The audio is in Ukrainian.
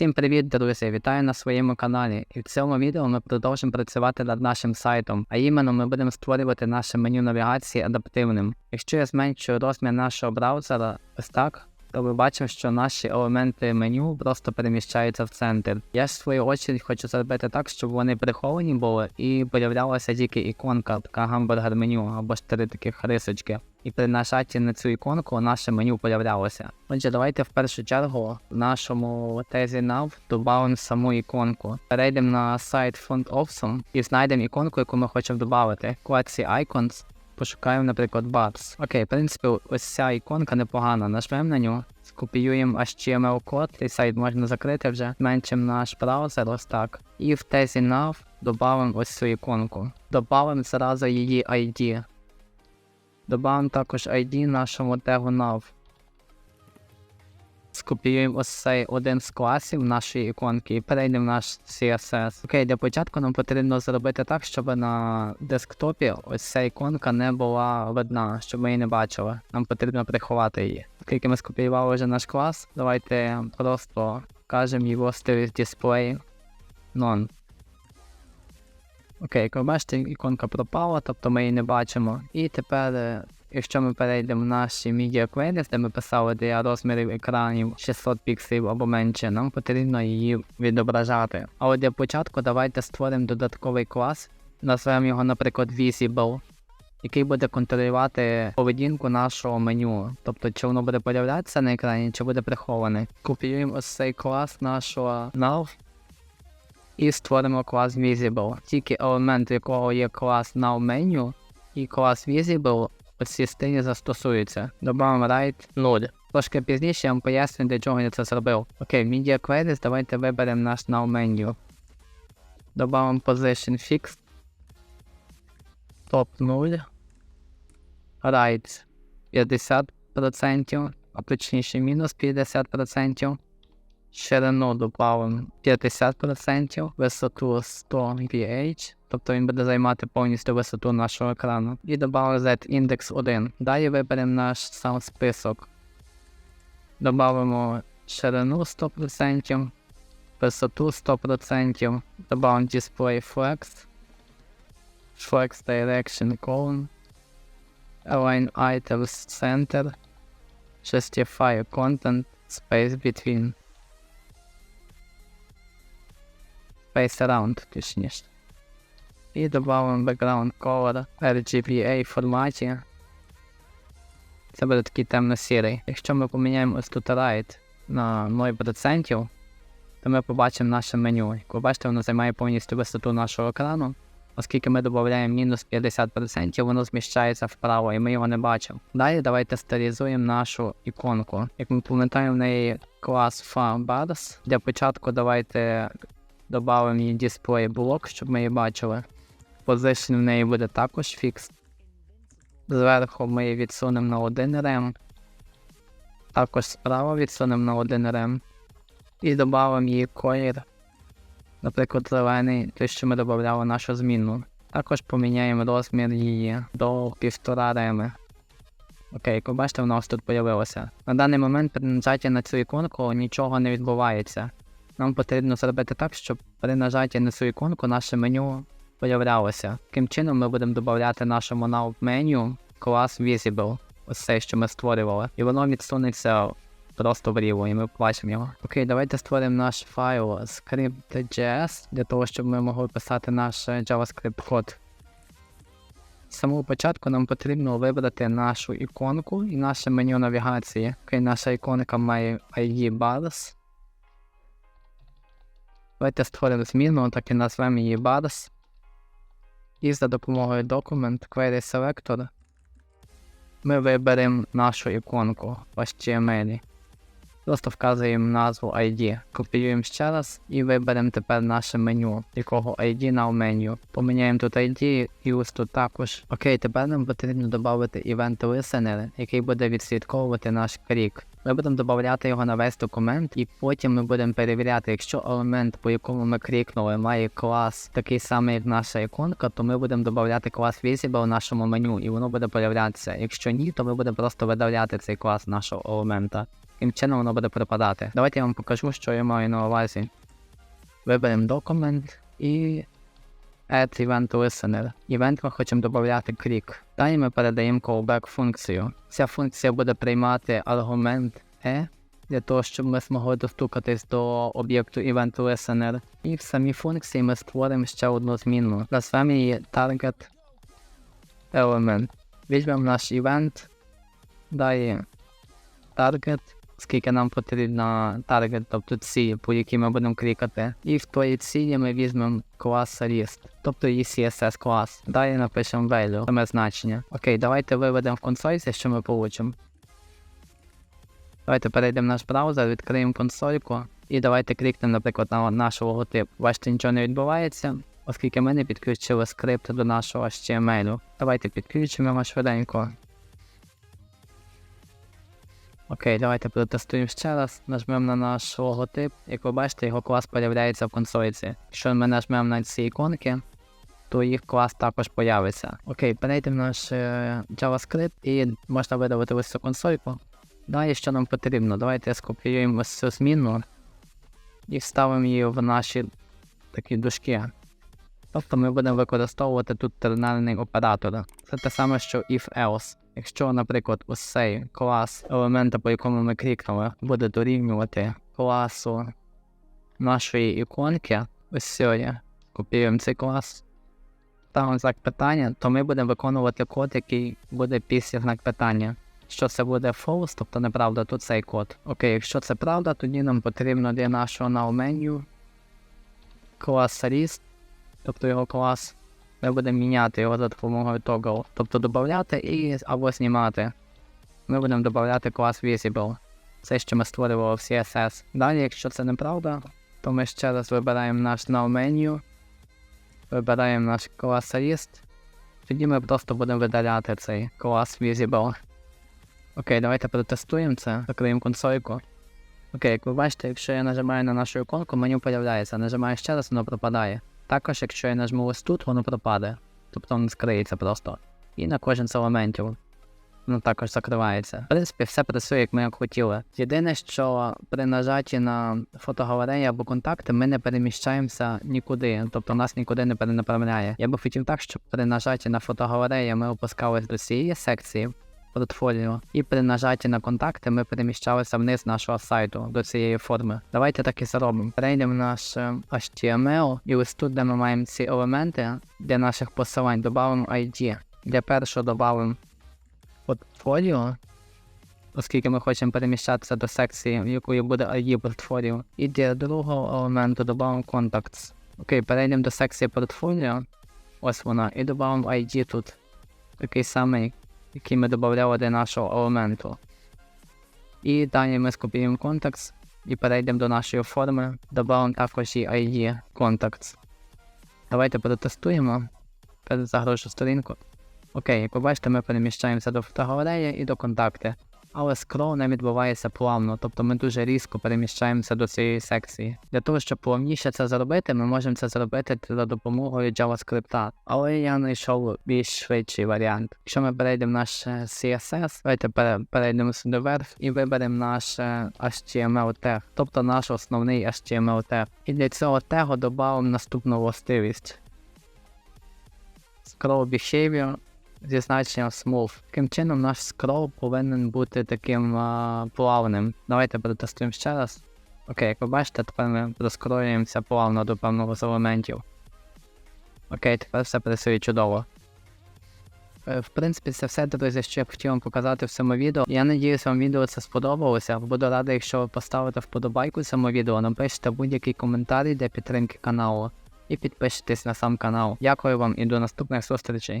Усім привіт, друзі! Вітаю на своєму каналі. І в цьому відео ми продовжимо працювати над нашим сайтом, а іменно ми будемо створювати наше меню навігації адаптивним. Якщо я зменшую розмір нашого браузера ось так, то ви бачимо, що наші елементи меню просто переміщаються в центр. Я ж в свою очередь хочу зробити так, щоб вони приховані були і появлялася тільки іконка, така гамбургер меню або ж три таких рисочки. І при нажатті на цю іконку наше меню появлялося. Отже, давайте в першу чергу в нашому тезі nav додамо саму іконку. Перейдемо на сайт Font Option і знайдемо іконку, яку ми хочемо додати. Вкладці Icons пошукаємо, наприклад, Bars. Окей, в принципі, ось ця іконка непогана. Нажмемо на нього, скопіюємо HTML-код, цей сайт можна закрити вже, зменшимо наш браузер ось так. І в тезі nav додамо ось цю іконку. Добавимо зразу її ID. Добавимо також ID нашому тегу nav. Скопіюємо ось цей один з класів нашої іконки і перейдемо в наш CSS. Окей, для початку нам потрібно зробити так, щоб на десктопі ось ця іконка не була видна, щоб ми її не бачили. Нам потрібно приховати її. Оскільки ми скопіювали вже наш клас, давайте просто кажемо його стиль display none. Окей, як ви бачите, іконка пропала, тобто ми її не бачимо. І тепер, е, якщо ми перейдемо в наші Media Queries, де ми писали для розмірів екранів 600 пікселів або менше, нам потрібно її відображати. Але для початку давайте створимо додатковий клас, назвемо його, наприклад, Visible, який буде контролювати поведінку нашого меню. Тобто, чи воно буде появлятися на екрані, чи буде приховане. Копіюємо ось цей клас нашого nav і створимо клас Visible. Тільки елемент, якого є клас NowMenu і клас Visible у цій стилі застосуються. Добавимо right 0. Трошки пізніше я вам поясню, для чого я це зробив. Окей, в Media Queries давайте виберемо наш NowMenu. Добавимо Position Fixed. Top 0. Right 50%, а точніше мінус 50% ширину добавимо 50%, висоту 100 pH, тобто він буде займати повністю висоту нашого екрану. І додали Z-індекс 1. Далі виберемо наш сам список. Добавимо ширину 100%, висоту 100%, добавимо Display Flex, Flex Direction Column, Align Items Center, Justify Content, Space Between. Face Around, точніше. І додамо background color RGBA форматі. Це буде такий темно-сірий. Якщо ми поміняємо ось тут Right на 0%, то ми побачимо наше меню. Як ви бачите, воно займає повністю висоту нашого екрану. Оскільки ми додаємо мінус 50%, воно зміщається вправо і ми його не бачимо. Далі давайте стерилізуємо нашу іконку. Як ми пам'ятаємо в неї клас FABars. Для початку давайте Добавимо її display блок, щоб ми її бачили. Position в неї буде також fixed. Зверху ми її відсунемо на 1 рем. Також справа відсунемо на 1 рем. І додамо її колір. Наприклад, зелений, той, що ми додавали нашу зміну. Також поміняємо розмір її до 1,5 реми. Окей, як ви бачите, вона ось тут з'явилася. На даний момент при нажатті на цю іконку нічого не відбувається. Нам потрібно зробити так, щоб при нажатті на цю іконку наше меню появлялося. Таким чином ми будемо додати нашому nav меню клас Visible, ось цей, що ми створювали, і воно відсунеться просто вліво, і ми побачимо його. Окей, давайте створимо наш файл script.js для того, щоб ми могли писати наш JavaScript код. З самого початку нам потрібно вибрати нашу іконку і наше меню навігації. Окей, наша іконка має ID bars. Давайте створимо зміну, так і назвемо її bars. І за допомогою Document Query Selector ми виберемо нашу іконку HTML. Просто вказуємо назву ID, копіюємо ще раз і виберемо тепер наше меню, якого ID на меню. Поміняємо тут ID і ось тут також. Окей, тепер нам потрібно додати Event Listener, який буде відслідковувати наш крік. Ми будемо додати його на весь документ, і потім ми будемо перевіряти, якщо елемент, по якому ми крікнули, має клас такий самий, як наша іконка, то ми будемо додати клас Visible в нашому меню, і воно буде появлятися. Якщо ні, то ми будемо просто видаляти цей клас нашого елемента. Таким чином воно буде пропадати. Давайте я вам покажу, що я маю на увазі. Виберемо документ і Add Event Listener. Івент ми хочемо додати крік. Далі ми передаємо callback функцію. Ця функція буде приймати аргумент E для того, щоб ми змогли достукатись до об'єкту Event Listener. І в самій функції ми створимо ще одну змінну. Назвемо її Target Element. Візьмемо наш івент, далі Target, скільки нам потрібно Target, тобто ціль, по якій ми будемо клікати. І в тої цілі ми візьмемо клас list, тобто її CSS клас. Далі напишемо value, саме значення. Окей, давайте виведемо в консольці, що ми получимо. Давайте перейдемо в наш браузер, відкриємо консольку і давайте клікнемо, наприклад, на наш логотип. Бачите, нічого не відбувається, оскільки ми не підключили скрипт до нашого HTML. Давайте підключимо його швиденько. Окей, давайте протестуємо ще раз. Нажмемо на наш логотип. Як ви бачите, його клас з'являється в консольці. Якщо ми нажмемо на ці іконки, то їх клас також появиться. Окей, перейдемо в наш е, JavaScript і можна видалити ось цю консольку. Далі що нам потрібно? Давайте скопіюємо ось цю змінну і вставимо її в наші такі дужки. Тобто ми будемо використовувати тут термінальний оператор. Це те саме, що if-else. Якщо, наприклад, ось клас елемента, по якому ми клікнули, буде дорівнювати класу нашої іконки, ось сьогодні, копіюємо цей клас, ставимо знак питання, то ми будемо виконувати код, який буде після знак питання. Що це буде false, тобто неправда, то цей код. Окей, якщо це правда, тоді нам потрібно для нашого now menu клас list, тобто його клас. Ми будемо міняти його за допомогою toggle, тобто додати і або знімати. Ми будемо додати клас visible. Це що ми створювали в CSS. Далі, якщо це неправда, то ми ще раз вибираємо наш now menu, вибираємо наш клас list, тоді ми просто будемо видаляти цей клас visible. Окей, давайте протестуємо це, закриємо консольку. Окей, як ви бачите, якщо я нажимаю на нашу іконку, меню появляється, нажимаю ще раз, воно пропадає. Також, якщо я нажму ось тут, воно пропаде. Тобто воно скриється просто. І на кожен з елементів воно також закривається. В принципі, все працює, як ми як хотіли. Єдине, що при нажатті на фотогалереї або контакти ми не переміщаємося нікуди, тобто нас нікуди не перенаправляє. Я би хотів так, щоб при нажатті на фотогалерею ми опускались до цієї секції портфоліо, і при нажатті на контакти ми переміщалися вниз нашого сайту до цієї форми. Давайте так і зробимо. Перейдемо в наш е, HTML, і ось тут, де ми маємо ці елементи для наших посилань, додамо ID. Для першого додамо портфоліо, оскільки ми хочемо переміщатися до секції, в якої буде ID портфоліо. І для другого елементу додамо contacts. Окей, перейдемо до секції портфоліо. Ось вона, і додамо ID тут. Такий самий який ми додавали до нашого елементу. І далі ми скопіюємо Contacts і перейдемо до нашої форми, додамо також і ID Contacts. Давайте протестуємо. Перезагружу сторінку. Окей, як ви бачите, ми переміщаємося до фотогалереї і до контакти. Але скрол відбувається плавно, тобто ми дуже різко переміщаємося до цієї секції. Для того, щоб плавніше це зробити, ми можемо це зробити за допомогою JavaScript. Але я знайшов більш швидший варіант. Якщо ми перейдемо в наш е, CSS, давайте пере- перейдемо сюди вверх і виберемо наш е, HTML тег, тобто наш основний HTML тег. І для цього тегу додамо наступну властивість. Scroll Behavior зі значенням smooth. Таким чином наш скрол повинен бути таким а, плавним. Давайте протестуємо ще раз. Окей, як ви бачите, тепер ми розкроюємося плавно до певного з елементів. Окей, тепер все працює чудово. Е, В принципі, це все, друзі, що я хотів вам показати в цьому відео. Я надіюся, вам відео це сподобалося. Буду радий, якщо ви поставите вподобайку цьому відео, напишете будь-який коментарі для підтримки каналу і підпишитесь на сам канал. Дякую вам і до наступних зустрічей.